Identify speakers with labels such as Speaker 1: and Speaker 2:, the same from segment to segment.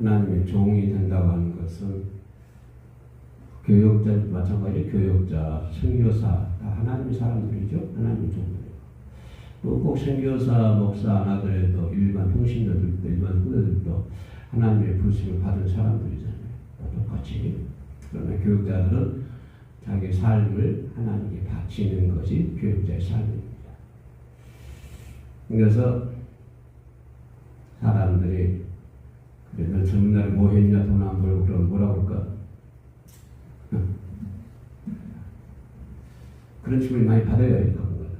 Speaker 1: 하나님의 종이 된다고 하는 것은 교역자 마찬가지 교역자, 선교사 다 하나님의 사람들이죠. 하나님의 종들. 또꼭 선교사, 목사 안 하더라도 일반 평신도들도 일반 후대들도 하나님의 부르심을 받은 사람들이잖아요. 똑같이. 그러나 교육자들은 자기 삶을 하나님께 바치는 것이 교육자의 삶입니다. 그래서 사람들이 젊은 날에 뭐 했냐 돈 안 벌고 그럼 뭐라 그럴까? 그런 질문 많이 받아야 할 겁니다.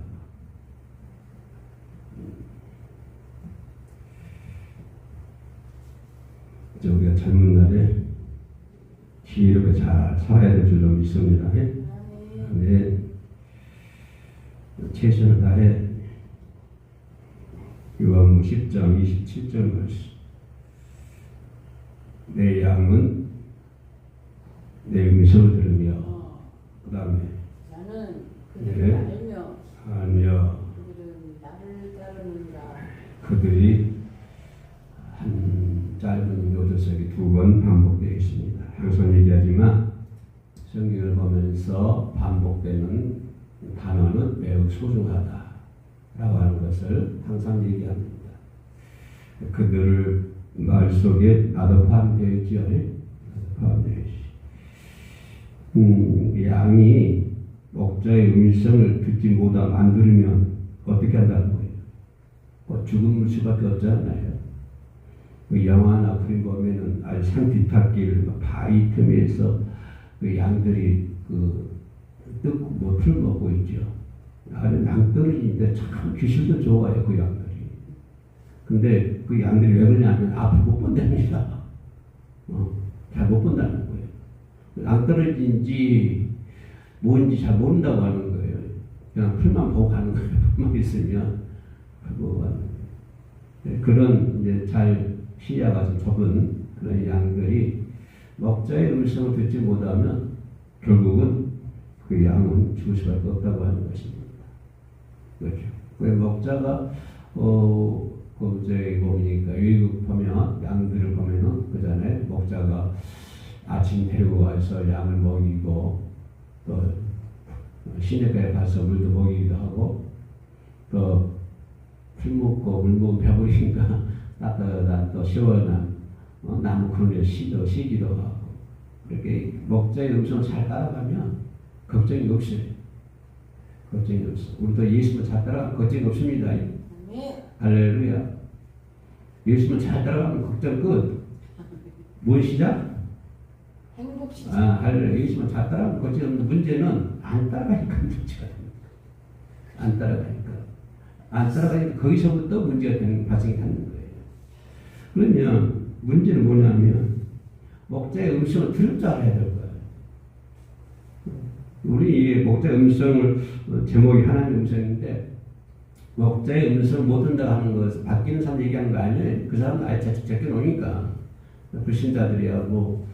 Speaker 1: 이제 우리가 젊은 날에 지혜롭게 잘 살아야 될 줄로 믿습니다. 예? 네. 최선을 다해 요한무 10장 27절 말씀 내 양은 내 음성을 들으며 그 다음에
Speaker 2: 나는
Speaker 1: 네.
Speaker 2: 그들을 알며
Speaker 1: 하며
Speaker 2: 그들은 나를 따르는가
Speaker 1: 그들이 한 짧은 요조석이 두 번 반복되어 있습니다. 항상 얘기하지만 성경을 보면서 반복되는 단어는 매우 소중하다라고 하는 것을 항상 얘기합니다. 그들 말 속에 나도 포함되어. 나도 포함되어 있지. 음, 양이 목자의 음성을 듣지 못하고 안 들으면 어떻게 한다는 거예요? 뭐 죽을 수밖에 없잖아요. 그 영화나 그림 보면은 아주 산 뒤탈길 막 바위 틈에서 그 양들이 그뜯뭐풀 먹고 있죠. 아주 낭떠러지인데 참 기술도 좋아요 그 양들이. 근데 그 양들이 왜 그러냐면 앞을 못 본답니다. 어, 잘못 본다는 거예요. 낭떠러지인지 뭔지 잘 모른다고 하는 거예요. 그냥 풀만 보고 가는 거예요. 풀만 있으면 풀 보고 가는 거예요. 네, 그런 이제 잘 시야가 좀 좁은 그런 양들이 목자의 음성을 듣지 못하면 결국은 그 양은 죽을 수밖에 없다고 하는 것입니다. 그렇죠. 왜 목자가 어, 그 저기 보니까 외국 보면 양들을 보면은 그 전에 목자가 아침 데리고 와서 양을 먹이고 또 시내가에 가서 물도 먹이기도 하고 또술 먹고 물 먹으면 배부르니까 따뜻한 또 시원한 어, 나무 그늘에 쉬도 쉬기도 하고 그렇게 목자의 음성을 잘 따라가면 걱정이 없어요. 걱정이 없어. 우리도 예수를 잘 따라가면 걱정이 없습니다. 할렐루야. 예수를 잘 따라가면 걱정 끝. 뭔 시작?
Speaker 2: 행복시죠
Speaker 1: 아, 할렐루야. 예수를 잘 따라가면 걱정이 없는데 문제는 안 따라가니까 문제가 됩니다. 안 따라가니까. 안 따라가니까 거기서부터 문제가 되는, 발생이 하는 거예요. 그러면 문제는 뭐냐면 목자의 음성을 들을 줄 알아야 될 거예요. 우리 이 목자의 음성을 어, 제목이 하나님의 음성인데 목자의 음성을 못 듣는다 하는 것은 바뀌는 사람 얘기하는 거 아니에요. 그 사람은 아예 제제껴 놓으니까 불신자들이야 뭐,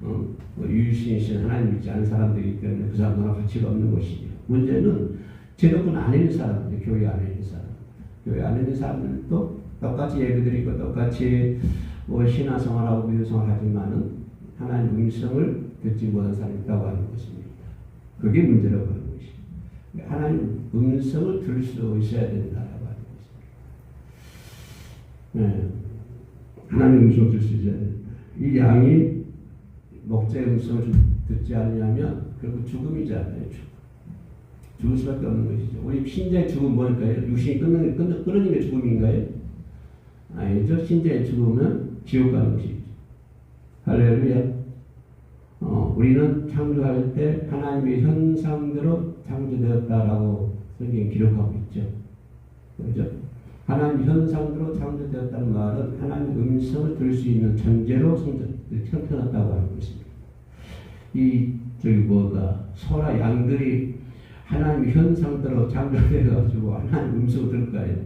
Speaker 1: 어, 뭐 유신신 하나님 믿지 않은 사람들이기 때문에 그 사람들과 가치가 없는 것이죠. 문제는 제도권 안에 있는 사람들, 교회 안에 있는 사람, 교회 안에 있는 사람들도 똑같이 예배 드리고 똑같이 뭐 신앙생활하고 믿음생활 하지만은 하나님 음성을 듣지 못한 사람이 있다고 하는 것입니다. 그게 문제라고 것입니다. 하나님 음성을 들을 수 있어야 된다라고 하는 것입니다. 네. 하나님 음성을 들을 수 있어야 된다. 이 양이 목자의 음성을 듣지 않으면 결국 죽음이잖아요. 죽음. 죽을 수밖에 없는 것이죠. 우리 신자의 죽음 뭘까요? 육신이 끊는, 끊는, 끊어진 게 죽음인가요? 아니죠. 신자의 죽음은 지옥 가는 것이죠. 할렐루야. 어, 우리는 창조할 때 하나님의 현상대로 창조되었다라고 성경에 기록하고 있죠. 그죠? 하나님 현상대로 창조되었다는 말은 하나님 음성을 들을 수 있는 존재로 태어났다고 하는 것입니다. 이 저기 뭐가 소라 양들이 하나님 현상대로 창조되어가지고 하나님 음성을 들을까요?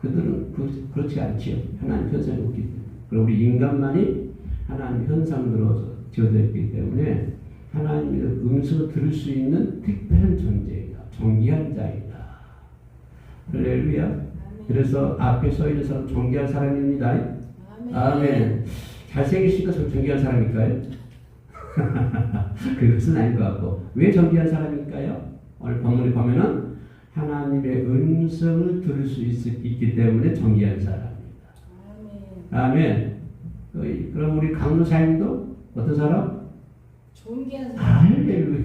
Speaker 1: 그들은 그, 그렇지 않지요. 하나님 현상이 없기 때문에. 그리고 우리 인간만이 하나님 현상대로 지어져 있기 때문에 하나님의 음성을 들을 수 있는 특별한 존재이다. 존귀한 자이다. 할렐루야. 그래서 앞에 서 있는 사람 존귀한 사람입니다.
Speaker 2: 아멘
Speaker 1: 아멘. 잘생기시니까 저 정기한 사람일까요? 그것은 아닌 것 같고 왜 정기한 사람일까요? 오늘 본문에 보면은 하나님의 음성을 들을 수 있, 있기 때문에 정기한 사람입니다.
Speaker 2: 아멘.
Speaker 1: 아멘. 그- 그럼 우리 강도사님도 어떤 사람?
Speaker 2: 존귀한.
Speaker 1: 할렐루야.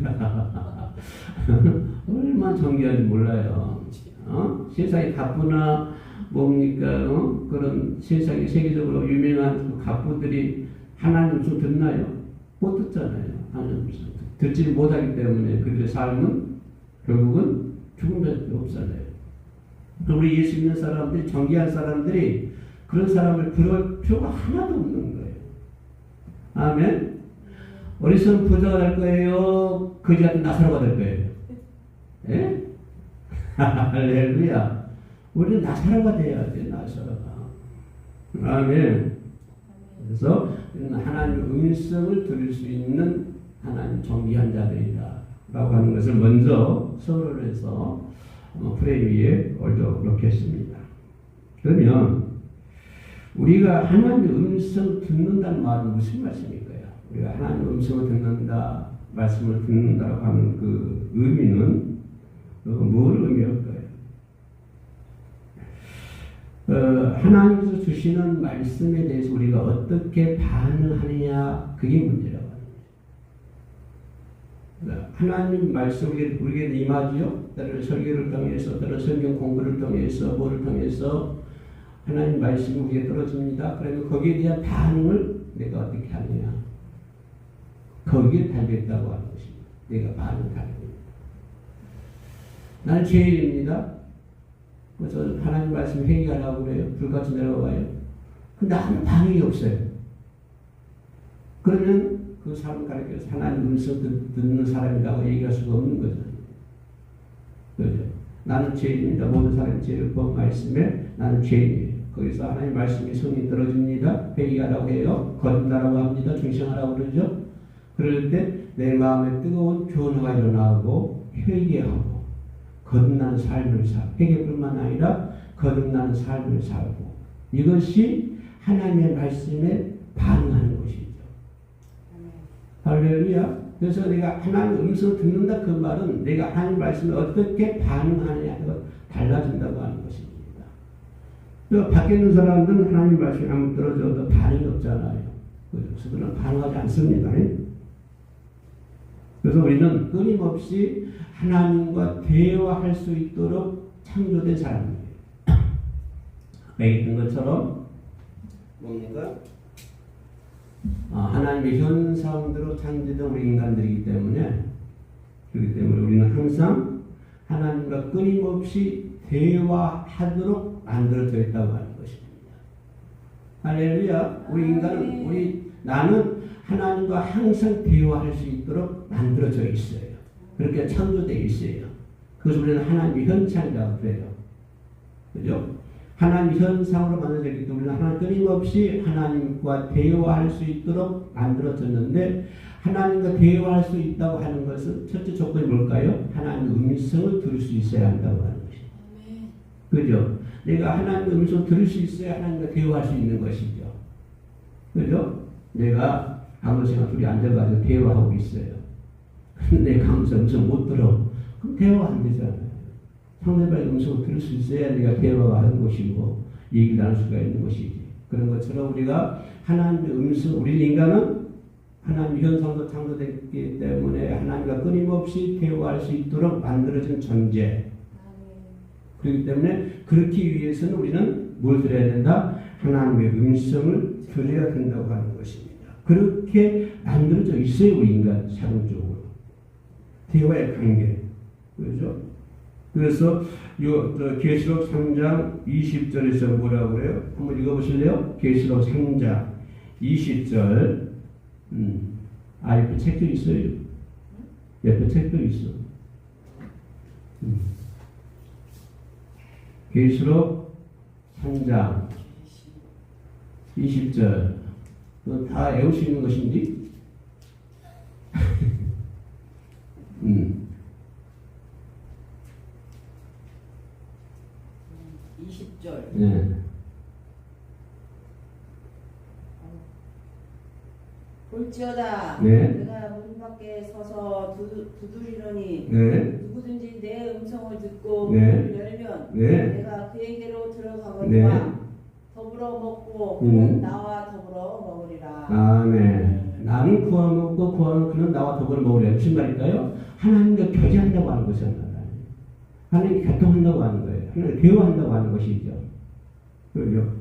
Speaker 1: 얼마나 정기한지 몰라요. 어? 세상에 가부나 뭡니까? 어? 그런 세상에 세계적으로 유명한 그 가부들이 하나님 음성 듣나요? 못 듣잖아요. 하나님. 듣지 못하기 때문에 그들의 삶은 결국은 죽음밖에 없잖아요. 우리 예수 믿는 사람들이 정기한 사람들이 그런 사람을 들을 필요가 하나도 없는 거예요. 아멘. 어리석은 부자가 될 거예요. 거지 같은 나사로가 될 거예요. 예? 할렐루야. 우리는 나사로가 돼야 돼, 나사로가. 아멘. 그래서 우리는 하나님 음성을 들을 수 있는 하나님 정기한 자들이다. 라고 하는 것을 먼저 서로를 해서 어, 프레임 위에 올려 놓겠습니다. 그러면 우리가 하나님의 음성 듣는다는 말은 무슨? 우리가 하나님의 음성을 듣는다, 말씀을 듣는다고 하는 그 의미는 어, 뭘 의미할까요? 어, 하나님께서 주시는 말씀에 대해서 우리가 어떻게 반응하느냐 그게 문제라고 하는 거예요. 하나님 말씀 우리에게, 우리에게 임하지요. 때로 설교를 통해서, 때로 성경 공부를 통해서, 뭐를 통해서 하나님 말씀이 우리에게 떨어집니다. 그러면 거기에 대한 반응을 내가 어떻게 하느냐. 거기에 달려있다고 하는 것입니다. 내가 반응하는 겁니다. 나는 죄인입니다. 그래서 하나님 말씀 회개하라고 그래요. 불같이 내려와요. 근데 아무 반응이 없어요. 그러면 그 사람 가르쳐서 하나님 음성 듣- 듣는 사람이라고 얘기할 수가 없는 거죠. 그죠? 나는 죄인입니다. 모든 사람이 죄를 본 말씀에 나는 죄인이에요. 거기서 하나님 말씀이 손이 떨어집니다. 회개하라고 해요. 거듭나라고 합니다. 중생하라고 그러죠. 그럴 때 내 마음에 뜨거운 변화가 일어나고 회개하고 거듭나는 삶을 살 회개뿐만 아니라 거듭나는 삶을 살고 이것이 하나님의 말씀에 반응하는 것이죠. 할렐루야. 그래서 내가 하나님 음성을 듣는다 그 말은 내가 하나님 말씀에 어떻게 반응하느냐가 달라진다고 하는 것입니다. 그 밖에 있는 사람들은 하나님 말씀이 한번 들어줘도 반응이 없잖아요. 그래서 그들은 반응하지 않습니다. 그래서 우리는 끊임없이 하나님과 대화할 수 있도록 창조된 사람이에요. 여기 있는 것처럼 뭡니까? 아, 하나님의 현상대로 창조된 우리 인간들이기 때문에 그렇기 때문에 우리는 항상 하나님과 끊임없이 대화하도록 만들어져 있다고 하는 것입니다. 할렐루야. 우리 인간은 우리 나는 하나님과 항상 대화할 수 있도록 만들어져 있어요. 그렇게 창조되어 있어요. 그것을 우리는 하나님의 현상이라고 그래요. 그죠? 하나님 현상으로 만들어졌기 때문에 하나님 끊임없이 하나님과 대화할 수 있도록 만들어졌는데 하나님과 대화할 수 있다고 하는 것은 첫째 조건이 뭘까요? 하나님 음성을 들을 수 있어야 한다고 하는 것이죠. 그죠? 내가 하나님의 음성을 들을 수 있어야 하나님과 대화할 수 있는 것이죠. 그죠? 내가 강도생과 둘이 앉아가지고 대화하고 있어요. 근데 강도생 음성 못 들어. 그럼 대화 안 되잖아요. 상대방의 음성을 들을 수 있어야 내가 대화가 하는 것이고 얘기를 나눌 수가 있는 것이지. 그런 것처럼 우리가 하나님의 음성, 우리 인간은 하나님 현상도 창조됐기 때문에 하나님과 끊임없이 대화할 수 있도록 만들어진 존재. 그렇기 때문에 그렇기 위해서는 우리는 뭘 들어야 된다? 하나님의 음성을 들어야 된다고 하는 것입니다. 그렇게 만들어져 있어요, 우리 인간 자동적으로. 대화의 관계. 그렇죠? 그래서 요 저, 계시록 3장 20절에서 뭐라고 그래요? 한번 읽어보실래요? 계시록 3장 20절. 음. 아, 옆에 책도 있어요. 옆에 책도 있어. 음. 계시록 3장 20절 그거 다 외울 수 있는 것인지? 음.
Speaker 2: 20절.
Speaker 1: 네.
Speaker 2: 볼지어다
Speaker 1: 네.
Speaker 2: 내가 문 밖에 서서 두, 두드리노니
Speaker 1: 네.
Speaker 2: 누구든지 내 음성을 듣고
Speaker 1: 네.
Speaker 2: 문을 열면
Speaker 1: 네.
Speaker 2: 내가 그에게로 들어가거니와 더불어 먹고 그는
Speaker 1: 음.
Speaker 2: 나와
Speaker 1: 아멘. 나는 구워 먹고 구하는 그는 나와 더불어 먹으려. 무슨 말일까요? 하나님과 교제한다고 하는 것입니다. 하나님 교통한다고 하는 거예요. 하나님 대화한다고 하는 것이죠. 그죠?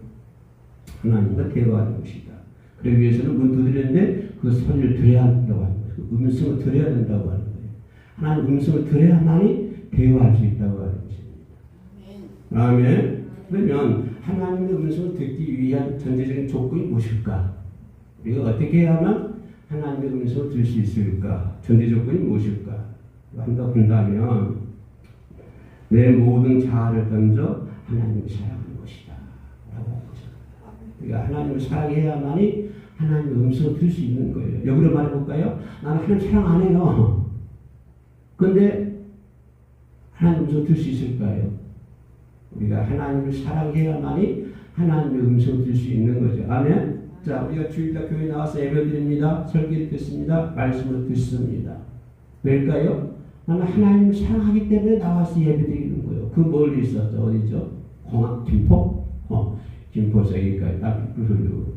Speaker 1: 하나님과 대화하는 것이다. 그러기 위해서는 문 두드리는데 그 소리를 들어야 한다고 하는 거예요. 그 음성을 들어야 된다고 하는 거예요. 하나님 음성을 들어야만이 대화할 수 있다고 하는 것입니다.
Speaker 2: 아멘.
Speaker 1: 그러면 하나님의 음성을 듣기 위한 전제적인 조건이 무엇일까? 우리가 어떻게 해야만 하나님의 음성을 들을 수 있을까? 전제 조건이 무엇일까? 한다 본다면 내 모든 자아를 던져 하나님을 사랑하는 것이다. 라고. 그러니까 하나님을 사랑해야만이 하나님의 음성을 들을 수 있는 거예요. 역으로 말해볼까요? 나는 하나님 사랑 안 해요. 근데 하나님 음성을 들을 수 있을까요? 우리가 하나님을 사랑해야만이 하나님의 음성을 들을 수 있는 거죠. 아멘. 자, 우리가 주일날 교회 나와서 예배드립니다. 설교를 듣습니다. 말씀을 듣습니다. 왜일까요? 나는 하나님을 사랑하기 때문에 나와서 예배드리는 거예요. 그 멀리 있었죠. 어디죠? 공항 김포? 어, 김포에서 여기까지 딱 흐르고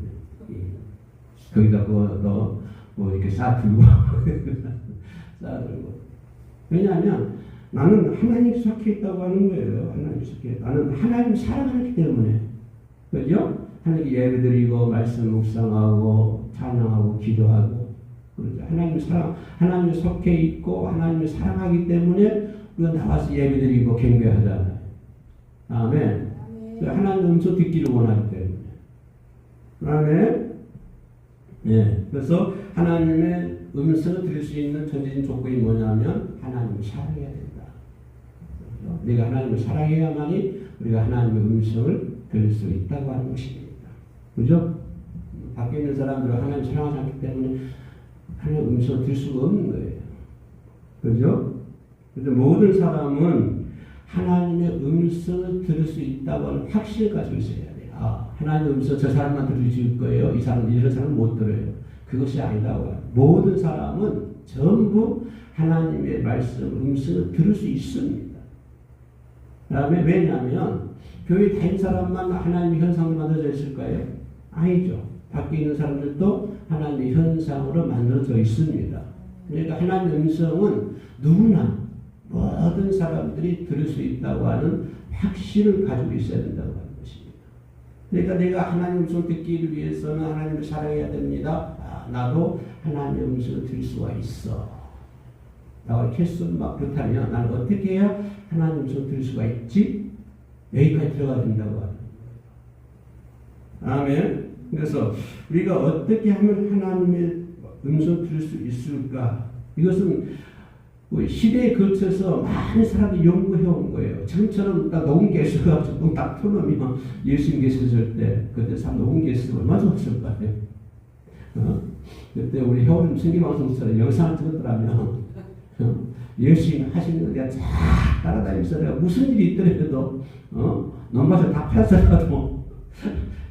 Speaker 1: 거기다 그거 너뭐 이렇게 싸 들고 싸 들고 왜냐하면 나는 하나님 속해 있다고 하는 거예요. 하나님 속해. 나는 하나님 사랑하기 때문에. 그죠? 하나님 예배드리고, 말씀 묵상하고, 찬양하고, 기도하고. 그러죠. 하나님 사랑, 하나님 속해 있고, 하나님을 사랑하기 때문에 우리가 나와서 예배드리고, 경배하잖아요. 아멘. 하나님 음성 듣기를 원하기 때문에. 아멘. 예. 그래서 하나님의 음성을 들을 수 있는 전제적인 조건이 뭐냐면 하나님을 사랑해야 된다. 내가 하나님을 사랑해야만이 우리가 하나님의 음성을 들을 수 있다고 하는 것입니다. 그죠? 밖에 있는 사람들은 하나님 사랑하지 않기 때문에 하나님의 음성을 들을 수가 없는 거예요. 그죠? 그래서 모든 사람은 하나님의 음성을 들을 수 있다고 하는 확신을 가지고 있어야 돼요. 아, 하나님의 음성 저 사람만 들을 거예요. 이 사람 이런 사람은 못 들어요. 그것이 아니라고 해요. 모든 사람은 전부 하나님의 말씀, 음성을 들을 수 있습니다. 그 다음에 왜냐하면 교회 다닌 사람만 하나님의 현상으로 만들어져 있을까요? 아니죠. 밖에 있는 사람들도 하나님의 현상으로 만들어져 있습니다. 그러니까 하나님의 음성은 누구나 모든 사람들이 들을 수 있다고 하는 확신을 가지고 있어야 된다고 하는 것입니다. 그러니까 내가 하나님 음성을 듣기를 위해서는 하나님을 사랑해야 됩니다. 아, 나도 하나님의 음성을 들을 수가 있어. 나와 캐스는 막 그렇다면 나는 어떻게 해야 하나님 음성을 들을 수가 있지? 여기까지 들어가야 된다고 하는 거예요. 아멘. 그래서 우리가 어떻게 하면 하나님의 음성을 들을 수 있을까? 이것은 그 시대에 걸쳐서 많은 사람이 연구해 온 거예요. 지금처럼 딱 녹음 개수가 딱 틀어놓으면 예수님 계셨을 때 그때 참 녹음 개수가 얼마 좋았을 거예요. 어? 그때 우리 효원 생기방송처럼 영상을 찍었더라면 어? 열심히 하시는 거 내가 쫙 따라다니면서 내가 무슨 일이 있더라도 어? 논밭을 다 팔았어도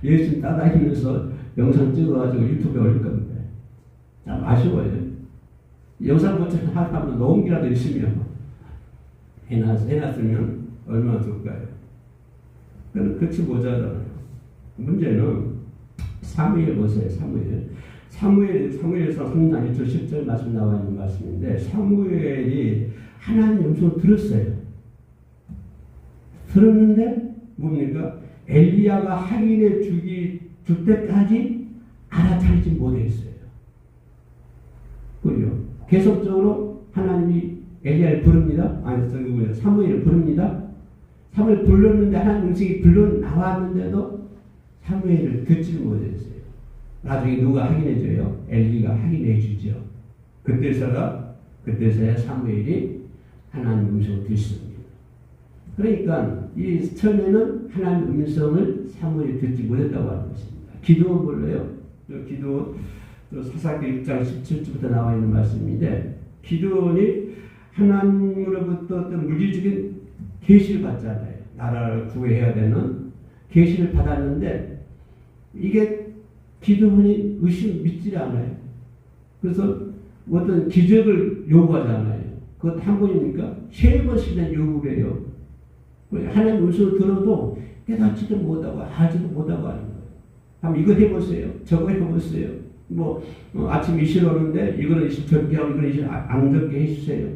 Speaker 1: 열심히 따라다니면서 영상 찍어가지고 유튜브에 올릴 겁니다. 참 아쉬워요. 영상 버튼 하면 녹음기라도 있으면 해놨, 해놨으면 얼마나 좋을까요? 그럼 그렇지 모자라요. 문제는 사무엘 보세요. 사무엘. 사무엘, 사무엘에서 3장 1절 10절 말씀 나와 있는 말씀인데 사무엘이 하나님 음성을 들었어요. 들었는데 뭡니까? 엘리야가 하인의 죽이 줄 때까지 알아차리지 못했어요. 그죠? 계속적으로 하나님이 엘리야를 부릅니다. 아니, 저기 뭐야, 사무엘을 부릅니다. 사무엘 불렀는데 하나님 음성이 불러 나왔는데도 사무엘을 듣지 못했어요. 나중에 누가 확인해줘요? 엘리가 확인해주죠. 그때서야 그때서야 사무엘이 하나님 음성을 듣습니다. 그러니까 이 처음에는 하나님 음성을 사무엘이 듣지 못했다고 하는 것입니다. 기도원 몰라요? 기도 사사기 6장 17절부터 나와 있는 말씀인데 기도원이 하나님으로부터 어떤 물질적인 계시를 받잖아요. 나라를 구해야 되는 계시를 받았는데 이게 기도원이 의심 믿지 않아요. 그래서 어떤 기적을 요구하잖아요. 그것 한 번입니까? 세 번씩이나 요구를 해요. 하나님 음성을 들어도 깨닫지도 못하고 알지도 못하고 하는 거예요. 한번 이거 해보세요. 저거 해보세요. 뭐 어, 아침 이실 오는데 이거는 이실 적게 하고 이거는 이실 아- 안 적게 해주세요.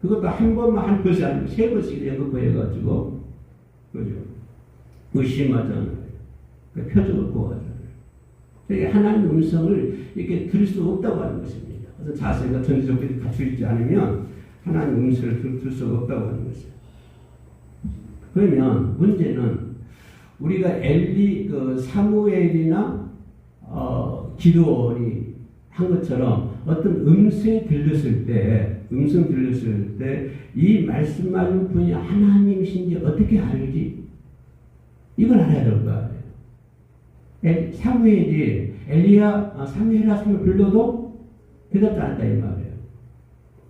Speaker 1: 그것도 한 번만 한 것이 아니고 세 번씩 연극해가지고 그죠? 의심하잖아요. 그 표적을 보아잖아요. 그러니까 하나님의 음성을 이렇게 들을 수 없다고 하는 것입니다. 그래서 자세가 전지적으로 갖춰 있지 않으면 하나님의 음성을 들, 들 수가 없다고 하는 것이죠. 그러면 문제는 우리가 엘리 그 사무엘이나 어, 기도원이 한 것처럼 어떤 음성이 들렸을 때 음성 들렸을 때 이 말씀하는 분이 하나님이신지 어떻게 알지? 이걸 알아야 될거 아니에요. 엘- 사무엘이 엘리야 아, 사무엘아 사무엘 불러도 대답도 안 한다 이 말이에요.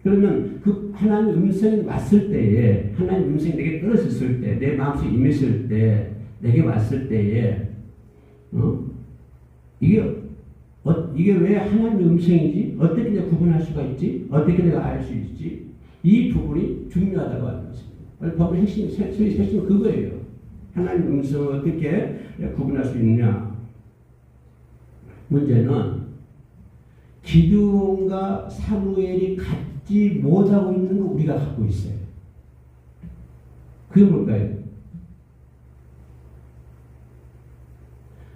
Speaker 1: 그러면 그 하나님 음성이 왔을 때에 하나님 음성이 내게 떨어졌을 때 내 마음속에 임했을 때 내게 왔을 때에 어? 이게 어, 이게 왜 하나님의 음성이지? 어떻게 내가 구분할 수가 있지? 어떻게 내가 알 수 있지? 이 부분이 중요하다고 하는 것입니다. 법의 핵심, 핵심이 핵심은 그거예요. 하나님 음성을 어떻게 구분할 수 있냐? 문제는 기드온과 사무엘이 갖지 못하고 있는 거 우리가 갖고 있어요. 그게 뭘까요?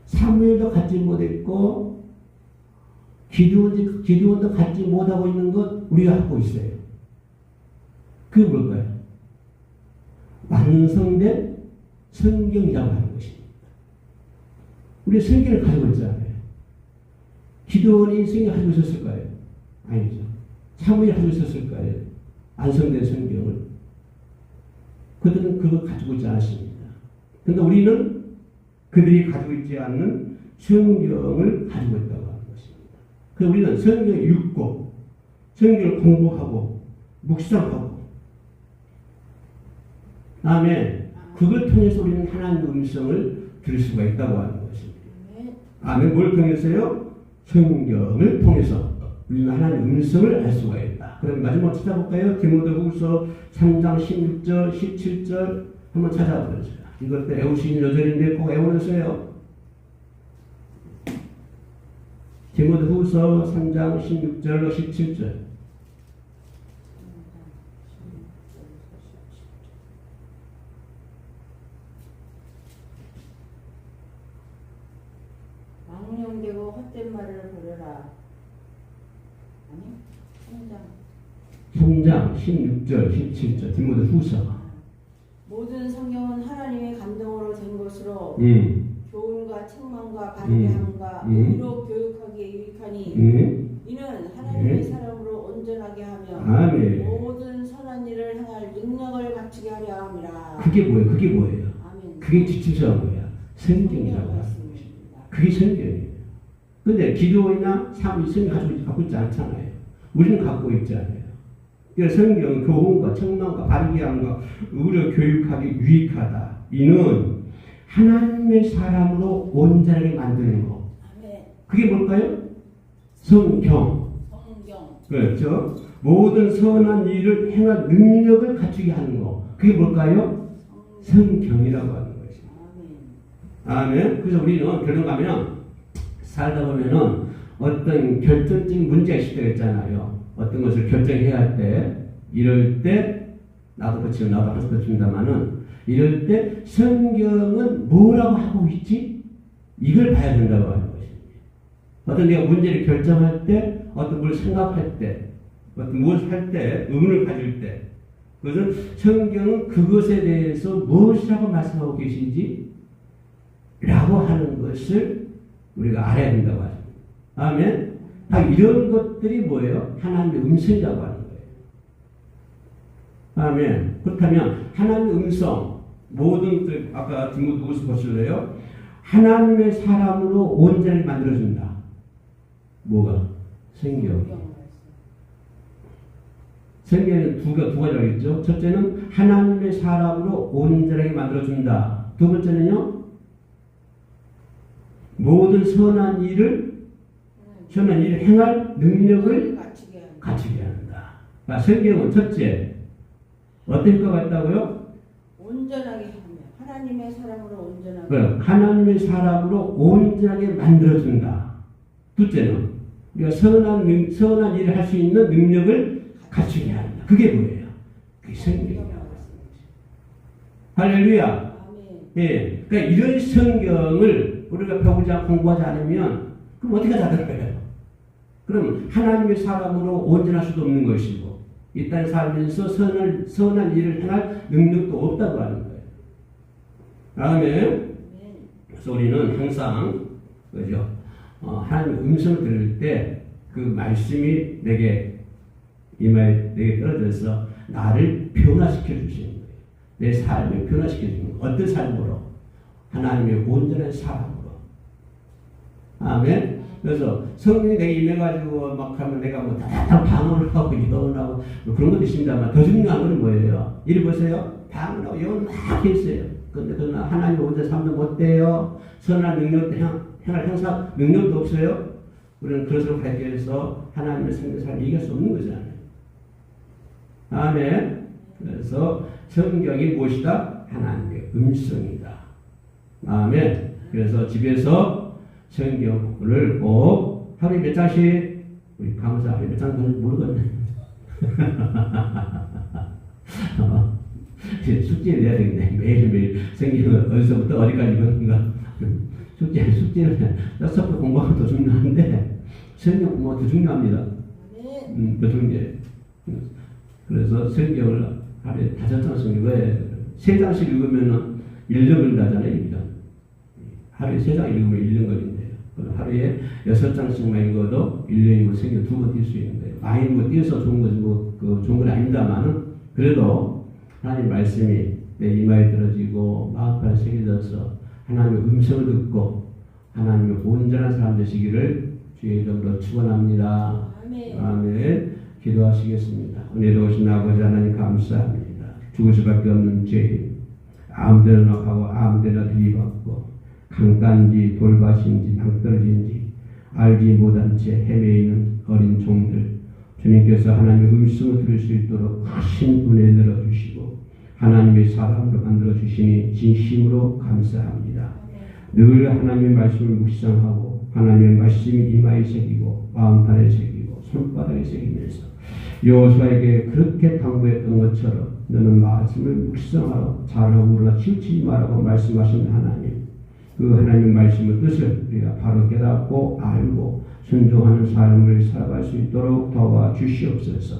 Speaker 1: 사무엘도 갖지 못했고 기드온도, 기드온도 갖지 못하고 있는 것 우리가 갖고 있어요. 그게 뭘까요? 완성된 성경이라고 하는 것입니다. 우리 성경을 가지고 있잖아요. 기도원이 성경 가지고 있었을까요? 아니죠. 사무엘이 가지고 있었을까요? 완성된 성경을. 그들은 그걸 가지고 있지 않았습니다. 근데 우리는 그들이 가지고 있지 않는 성경을 가지고 있다고 하는 것입니다. 그래서 우리는 성경을 읽고, 성경을 공부하고, 묵상하고, 다음에 그걸 통해서 우리는 하나님의 음성을 들을 수가 있다고 하는 것입니다.
Speaker 2: 네.
Speaker 1: 아멘. 뭘 통해서요? 성경을 통해서 우리는 하나님의 음성을 알 수가 있다. 그럼 마지막 찾아볼까요? 디모데후서 3장 16절, 17절 한번 찾아보세요. 이것도 애우시는 여절인데 꼭 애우세요. 디모데후서 3장 16절로 17절.
Speaker 2: 망령되고 헛된 말을 버려라. 아니? 성장.
Speaker 1: 3장 16절, 17절. 디모데 후서.
Speaker 2: 모든 성경은 하나님의 감동으로 된 것으로
Speaker 1: 음.
Speaker 2: 교훈과 책망과 반대함과
Speaker 1: 음. 음.
Speaker 2: 의로 교육하기에 유익하니
Speaker 1: 음.
Speaker 2: 이는 하나님의
Speaker 1: 네.
Speaker 2: 사람으로 온전하게 하며
Speaker 1: 아멘.
Speaker 2: 모든 선한 일을 행할 능력을 갖추게 하려 함이라.
Speaker 1: 그게 뭐예요? 그게 뭐예요?
Speaker 2: 아멘.
Speaker 1: 그게 지침서가 뭐야? 성경이라고 하는. 그게 성경이에요. 근데 기도이나 사무 성경 가지고 갖고 있지 않잖아요. 우리는 갖고 있지 않아요. 그래서 성경은 교훈과 청망과 바르게 함과 의료 교육하기 유익하다. 이는 하나님의 사람으로 온전하게 만드는 거. 그게 뭘까요? 성경.
Speaker 2: 성경.
Speaker 1: 그렇죠. 모든 선한 일을 행할 능력을 갖추게 하는 거. 그게 뭘까요?
Speaker 2: 성경.
Speaker 1: 성경이라고 하는 거죠.
Speaker 2: 아멘.
Speaker 1: 아멘. 그래서 우리는 결론 가면 살다 보면은 어떤 결정적인 문제가 있을 때가 있잖아요. 어떤 것을 결정해야 할 때, 이럴 때, 나도 그렇지만 나도 항상 그렇습니다만은, 이럴 때 성경은 뭐라고 하고 있지? 이걸 봐야 된다고 하는 것입니다. 어떤 내가 문제를 결정할 때, 어떤 걸 생각할 때, 어떤 무엇을 할 때, 의문을 가질 때, 그것은 성경은 그것에 대해서 무엇이라고 말씀하고 계신지 라고 하는 것을 우리가 알아야 된다고 하죠. 아멘. 다 이런 것들이 뭐예요? 하나님의 음성이라고 하는 거예요. 아멘. 그렇다면 하나님의 음성 모든 그 아까 디모데후서 보실래요? 하나님의 사람으로 온전히 만들어준다. 뭐가? 성경. 성경에는 두, 가- 두 가지가 있죠. 첫째는 하나님의 사람으로 온전하게 만들어준다. 두 번째는요, 모든 선한 일을 선한 일을 행할 능력을
Speaker 2: 갖추게
Speaker 1: 한다. 자, 성경은 첫째 어떤 효과가 있다고요?
Speaker 2: 온전하게 하며 하나님의 사랑으로 온전하게
Speaker 1: 그럼 하나님의 사람으로 온전하게 만들어준다. 둘째는 우리가 선한 능- 선한 일을 할 수 있는 능력을 갖추게 한다. 그게 뭐예요? 그게 성경이라고. 할렐루야. 예, 그러니까 이런 성경을 우리가 않고 공부하지 않으면 그럼 어떻게 하는 거예요? 그럼 하나님의 사람으로 온전할 수도 없는 것이고 이 땅에 살면서 선한, 선한 일을 행할 능력도 없다고 하는 거예요. 다음에 그래서 우리는 항상 그죠? 어, 하나님의 음성을 들을 때 그 말씀이 내게 이마에 내게 떨어져서 나를 변화시켜 주시는 거예요. 내 삶을 변화시켜 주는 거예요. 어떤 삶으로? 하나님의 온전한 사람으로. 아멘. 그래서 성령이 내게 임해가지고 막 하면 내가 뭐 다다다 방언을 하고 예언을 하고 뭐 그런 것도 있습니다만 더 중요한 건 뭐예요? 이리 보세요. 방언을 하고 예언을 막 했어요. 근데 그러나 하나님 온전한 삶도 못 돼요. 선한 능력도 행, 행할 행사 능력도 없어요. 우리는 그것을 발견해서 하나님의 생명 삶을 이길 수 없는 거잖아요. 아멘. 그래서 성경이 무엇이다? 하나님의 음성이다. 아멘. 그래서 집에서 성경을 꼭 하루에 몇 장씩 우리 강사 하루에 몇 장씩 모르겠네. 어, 숙제를 내야 되겠네. 매일매일 성경을 어디서부터 어디까지 읽었는가. 숙제, 숙제를 번 공부하면 더 중요한데 성경 공부가 더 중요합니다.
Speaker 2: 아멘
Speaker 1: 음, 그 중에 그래서 성경을 하루에 다섯 장씩 읽어야 세 장씩 읽으면은 1년 걸린다잖아요, 1년. 하루에 세 장 읽으면 1년 걸린대요. 그럼 하루에 여섯 장씩만 읽어도 1년이면 성경 두번 뛸 수 있는데 많이 뭐 뛰어서 좋은 거지 뭐 그 좋은 건 아닙니다만은 그래도 하나님 말씀이 내 이마에 들어지고 마음판에 새겨져서 하나님의 음성을 듣고 하나님의 온전한 사람 되시기를 주의 이름으로 축원합니다.
Speaker 2: 아멘
Speaker 1: 아멘. 기도하시겠습니다. 오늘도 오신 아버지 하나님 감사합니다. 죽을 수밖에 없는 죄. 아무 데나 가고 아무 데나 들이받고 강단지 돌밭인지 낭떠러진지 알지 못한 채 헤매이는 어린 종들 주님께서 하나님의 음성을 들을 수 있도록 크신 은혜 내려주시고 하나님의 사람으로 만들어 주시니 진심으로 감사합니다. 늘 하나님의 말씀을 묵상하고 하나님의 말씀이 이마에 새기고 마음판에 새기고 손바닥에 새기면서 여호수아에게 그렇게 당부했던 것처럼 너는 말씀을 묵상하라 잘하고 그러나 치우치지 말라고 말씀하신 하나님 그 하나님 말씀의 뜻을 우리가 바로 깨닫고 알고 순종하는 삶을 살아갈 수 있도록 도와주시옵소서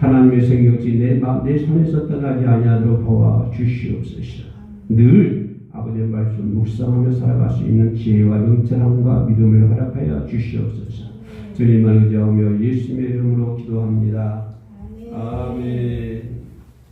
Speaker 1: 하나님의 생명지 내, 마- 내 손에서 떠나지 아니하도록 도와주시옵소서 늘 아버지의 말씀 묵상하며 살아갈 수 있는 지혜와 영전함과 믿음을 허락하여 주시옵소서. 주님을 의지하며 예수님의 이름으로 기도합니다.
Speaker 2: 아멘
Speaker 1: 아멘.